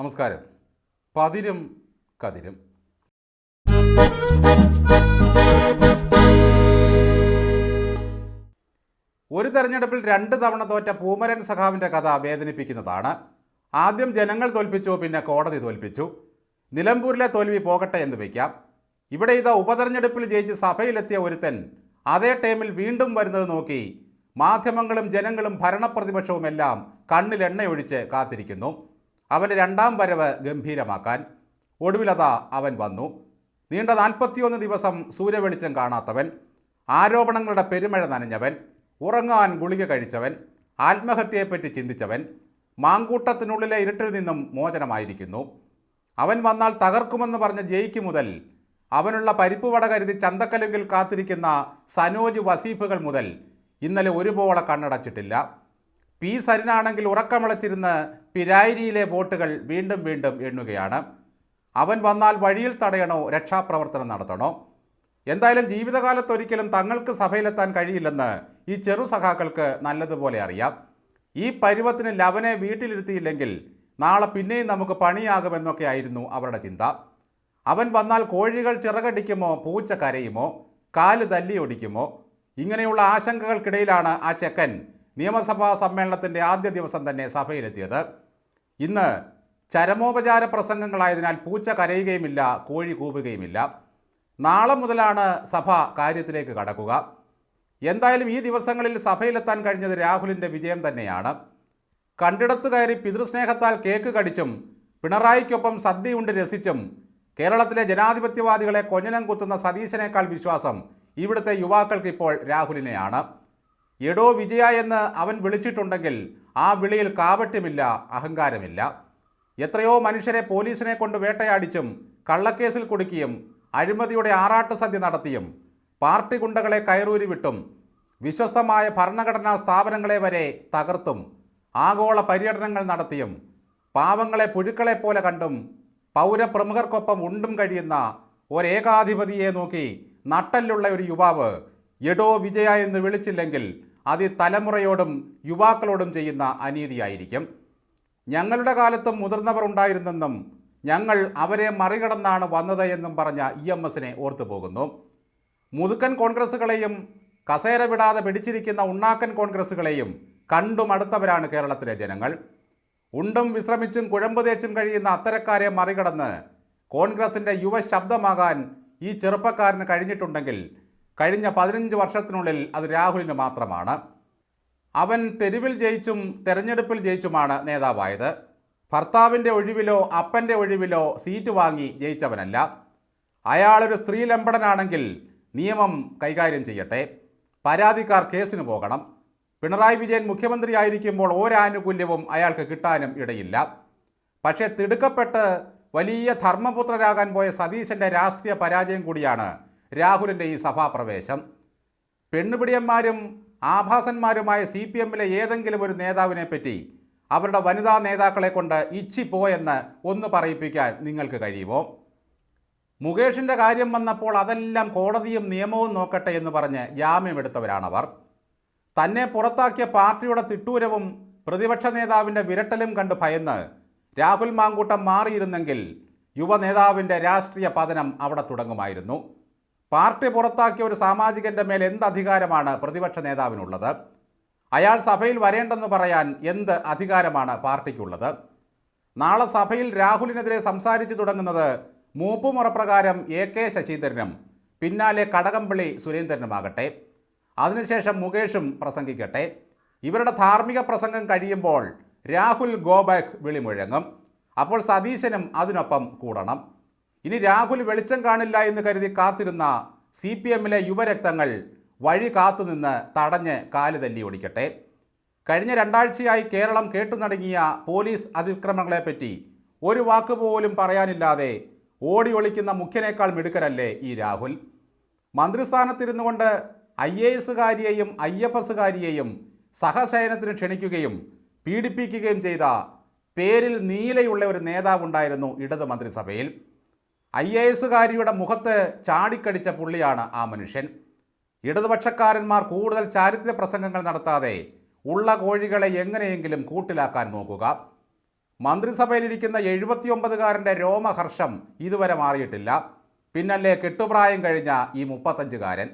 നമസ്കാരം. പതിരും കതിരും. ഒരു തെരഞ്ഞെടുപ്പിൽ രണ്ട് തവണ തോറ്റ പൂമരൻ സഖാവിന്റെ കഥ വേദനിപ്പിക്കുന്നതാണ്. ആദ്യം ജനങ്ങൾ തോൽപ്പിച്ചു പിന്നെ കോടതി തോൽപ്പിച്ചു. നിലമ്പൂരിലെ തോൽവി പോകട്ടെ എന്ന് വയ്ക്കാം. ഇവിടെ ഇതാ ഉപതെരഞ്ഞെടുപ്പിൽ ജയിച്ച് സഭയിലെത്തിയ ഒരുത്തൻ അതേ ടൈമിൽ വീണ്ടും വരുന്നത് നോക്കി മാധ്യമങ്ങളും ജനങ്ങളും ഭരണപ്രതിപക്ഷവുമെല്ലാം കണ്ണിലെണ്ണയൊഴിച്ച് കാത്തിരിക്കുന്നു. അവന്റെ രണ്ടാം വരവ് ഗംഭീരമാക്കാൻ ഒടുവിലതാ അവൻ വന്നു. നീണ്ട നാൽപ്പത്തിയൊന്ന് ദിവസം സൂര്യവെളിച്ചം കാണാത്തവൻ ആരോപണങ്ങളുടെ പെരുമഴ നനഞ്ഞവൻ ഉറങ്ങാൻ ഗുളിക കഴിച്ചവൻ ആത്മഹത്യയെപ്പറ്റി ചിന്തിച്ചവൻ മാങ്കൂട്ടത്തിനുള്ളിലെ ഇരുട്ടിൽ നിന്നും മോചനമായിരിക്കുന്നു. അവൻ വന്നാൽ തകർക്കുമെന്ന് പറഞ്ഞ ജയിക്ക് മുതൽ അവനുള്ള പരിപ്പ് വട കരുതി ചന്തക്കലെങ്കിൽ കാത്തിരിക്കുന്ന സനോജ് വസീഫുകൾ മുതൽ ഇന്നലെ ഒരുപോലെ കണ്ണടച്ചിട്ടില്ല. പി സരിനാണെങ്കിൽ ഉറക്കമിളച്ചിരുന്ന് പിരായിരിയിലെ വോട്ടുകൾ വീണ്ടും വീണ്ടും എണ്ണുകയാണ്. അവൻ വന്നാൽ വഴിയിൽ തടയണോ രക്ഷാപ്രവർത്തനം നടത്തണോ? എന്തായാലും ജീവിതകാലത്തൊരിക്കലും തങ്ങൾക്ക് സഭയിലെത്താൻ കഴിയില്ലെന്ന് ഈ ചെറു സഖാക്കൾക്ക് നല്ലതുപോലെ അറിയാം. ഈ പരുവത്തിന് ലവനെ വീട്ടിലിരുത്തിയില്ലെങ്കിൽ നാളെ പിന്നെയും നമുക്ക് പണിയാകുമെന്നൊക്കെ ആയിരുന്നു അവരുടെ ചിന്ത. അവൻ വന്നാൽ കോഴികൾ ചിറകടിക്കുമോ പൂച്ച കരയുമോ കാൽ തല്ലിയൊടിക്കുമോ ഇങ്ങനെയുള്ള ആശങ്കകൾക്കിടയിലാണ് ആ ചെക്കൻ നിയമസഭാ സമ്മേളനത്തിന്റെ ആദ്യ ദിവസം തന്നെ സഭയിലെത്തിയത്. ഇന്ന് ചരമോപചാര പ്രസംഗങ്ങളായതിനാൽ പൂച്ച കരയുകയുമില്ല കോഴി കൂവുകയുമില്ല നാളെ മുതലാണ് സഭ കാര്യത്തിലേക്ക് കടക്കുക. എന്തായാലും ഈ ദിവസങ്ങളിൽ സഭയിലെത്താൻ കഴിഞ്ഞത് രാഹുലിന്റെ വിജയം തന്നെയാണ്. കണ്ടിടത്ത് കയറി പിതൃസ്നേഹത്താൽ കേക്ക് കടിച്ചും പിണറായിക്കൊപ്പം സദ്യയുണ്ട് രസിച്ചും കേരളത്തിലെ ജനാധിപത്യവാദികളെ കൊഞ്ഞനം കുത്തുന്ന സതീശനേക്കാൾ വിശ്വാസം ഇവിടുത്തെ യുവാക്കൾക്ക് ഇപ്പോൾ രാഹുലിനെയാണ്. എടോ വിജയ എന്ന് അവൻ വിളിച്ചിട്ടുണ്ടെങ്കിൽ ആ വിളിയിൽ കാപട്യമില്ല അഹങ്കാരമില്ല. എത്രയോ മനുഷ്യരെ പോലീസിനെ കൊണ്ട് വേട്ടയാടിച്ചും കള്ളക്കേസിൽ കുടുക്കിയും അഴിമതിയുടെ ആറാട്ട് സദ്യ നടത്തിയും പാർട്ടി ഗുണ്ടകളെ കയറൂരി വിട്ടും വിശ്വസ്തമായ ഭരണഘടനാ സ്ഥാപനങ്ങളെ വരെ തകർത്തും ആഗോള പര്യടനങ്ങൾ നടത്തിയും പാവങ്ങളെ പുഴുക്കളെ പോലെ കണ്ടും പൗരപ്രമുഖർക്കൊപ്പം ഉണ്ടും കഴിയുന്ന ഒരേകാധിപതിയെ നോക്കി നട്ടല്ലുള്ള ഒരു യുവാവ് എടോ വിജയ എന്ന് വിളിച്ചില്ലെങ്കിൽ അത് തലമുറയോടും യുവാക്കളോടും ചെയ്യുന്ന അനീതിയായിരിക്കും. ഞങ്ങളുടെ കാലത്തും മുതിർന്നവർ ഉണ്ടായിരുന്നെന്നും ഞങ്ങൾ അവരെ മറികടന്നാണ് വന്നത് എന്നും പറഞ്ഞ ഇ എം എസിനെ ഓർത്തു പോകുന്നു. മുതുക്കൻ കോൺഗ്രസുകളെയും കസേര വിടാതെ പിടിച്ചിരിക്കുന്ന ഉണ്ണാക്കൻ കോൺഗ്രസുകളെയും കണ്ടുമടുത്തവരാണ് കേരളത്തിലെ ജനങ്ങൾ. ഉണ്ടും വിശ്രമിച്ചും കുഴമ്പ് തേച്ചും കഴിയുന്ന അത്തരക്കാരെ മറികടന്ന് കോൺഗ്രസിന്റെ യുവശബ്ദമാകാൻ ഈ ചെറുപ്പക്കാരന് കഴിഞ്ഞിട്ടുണ്ടെങ്കിൽ കഴിഞ്ഞ പതിനഞ്ച് വർഷത്തിനുള്ളിൽ അത് രാഹുലിന് മാത്രമാണ്. അവൻ തെരുവിൽ ജയിച്ചും തെരഞ്ഞെടുപ്പിൽ ജയിച്ചുമാണ് നേതാവായത്. ഭർത്താവിന്റെ ഒഴിവിലോ അപ്പന്റെ ഒഴിവിലോ സീറ്റ് വാങ്ങി ജയിച്ചവനല്ല. അയാളൊരു സ്ത്രീലമ്പടനാണെങ്കിൽ നിയമം കൈകാര്യം ചെയ്യട്ടെ. പരാതിക്കാർ കേസിന് പോകണം. പിണറായി വിജയൻ മുഖ്യമന്ത്രിയായിരിക്കുമ്പോൾ ഒരാനുകൂല്യവും അയാൾക്ക് കിട്ടാനും ഇടയില്ല. പക്ഷേ തിടുക്കപ്പെട്ട് വലിയ ധർമ്മപുത്രരാകാൻ പോയ സതീശന്റെ രാഷ്ട്രീയ പരാജയം കൂടിയാണ് രാഹുലിന്റെ ഈ സഭാപ്രവേശം. പെണ്ണുപിടിയന്മാരും ആഭാസന്മാരുമായ സി പി എമ്മിലെ ഏതെങ്കിലും ഒരു നേതാവിനെ പറ്റി അവരുടെ വനിതാ നേതാക്കളെ കൊണ്ട് ഇച്ചിപ്പോയെന്ന് ഒന്ന് പറയിപ്പിക്കാൻ നിങ്ങൾക്ക് കഴിയുമോ? മുകേഷിന്റെ കാര്യം വന്നപ്പോൾ അതെല്ലാം കോടതിയും നിയമവും നോക്കട്ടെ എന്ന് പറഞ്ഞ് ജാമ്യമെടുത്തവരാണവർ തന്നെ പുറത്താക്കിയ പാർട്ടിയുടെ തിട്ടൂരവും പ്രതിപക്ഷ നേതാവിന്റെ വിരട്ടലും കണ്ട് ഭയന്ന് രാഹുൽ മാങ്കൂട്ടം മാറിയിരുന്നെങ്കിൽ യുവ നേതാവിന്റെ രാഷ്ട്രീയ പതനം അവിടെ തുടങ്ങുമായിരുന്നു. പാർട്ടി പുറത്താക്കിയ ഒരു സാമാജികന്റെ മേൽ എന്ത് അധികാരമാണ് പ്രതിപക്ഷ നേതാവിനുള്ളത്? അയാൾ സഭയിൽ വരേണ്ടെന്ന് പറയാൻ എന്ത് അധികാരമാണ് പാർട്ടിക്കുള്ളത്? നാളെ സഭയിൽ രാഹുലിനെതിരെ സംസാരിച്ചു തുടങ്ങുന്നത് മൂപ്പുമുറപ്രകാരം എ കെ ശശീന്ദ്രനും പിന്നാലെ കടകംപള്ളി സുരേന്ദ്രനുമാകട്ടെ. അതിനുശേഷം മുകേഷും പ്രസംഗിക്കട്ടെ. ഇവരുടെ ധാർമ്മിക പ്രസംഗം കഴിയുമ്പോൾ രാഹുൽ ഗോബാക്ക് വിളിമുഴങ്ങും. അപ്പോൾ സതീശനും അതിനൊപ്പം കൂടണം. ഇനി രാഹുൽ വെളിച്ചം കാണില്ല എന്ന് കരുതി കാത്തിരുന്ന സി പി എമ്മിലെ യുവരക്തങ്ങൾ വഴി കാത്തുനിന്ന് തടഞ്ഞ് കാൽ തല്ലി ഓടിക്കട്ടെ. കഴിഞ്ഞ രണ്ടാഴ്ചയായി കേരളം കേട്ടുനടങ്ങിയ പോലീസ് അതിക്രമങ്ങളെപ്പറ്റി ഒരു വാക്ക് പോലും പറയാനില്ലാതെ ഓടി ഒളിക്കുന്ന മുഖ്യനേക്കാൾ മിടുക്കനല്ലേ ഈ രാഹുൽ? മന്ത്രിസ്ഥാനത്തിരുന്നു കൊണ്ട് ഐ എ എസുകാരിയെയും ഐ എഫ് എസുകാരിയെയും സഹശയനത്തിന് ക്ഷണിക്കുകയും പീഡിപ്പിക്കുകയും ചെയ്ത പേരിൽ നീലയുള്ള ഒരു നേതാവുണ്ടായിരുന്നു ഇടത് മന്ത്രിസഭയിൽ. ഐ എ എസുകാരിയുടെ മുഖത്ത് ചാടിക്കടിച്ച പുള്ളിയാണ് ആ മനുഷ്യൻ. ഇടതുപക്ഷക്കാരന്മാർ കൂടുതൽ ചാരിത്ര പ്രസംഗങ്ങൾ നടത്താതെ ഉള്ള കോഴികളെ എങ്ങനെയെങ്കിലും കൂട്ടിലാക്കാൻ നോക്കുക. മന്ത്രിസഭയിലിരിക്കുന്ന എഴുപത്തിയൊമ്പതുകാരന്റെ രോമഹർഷം ഇതുവരെ മാറിയിട്ടില്ല. പിന്നല്ലേ കെട്ടുപ്രായം കഴിഞ്ഞ ഈ മുപ്പത്തഞ്ചുകാരൻ.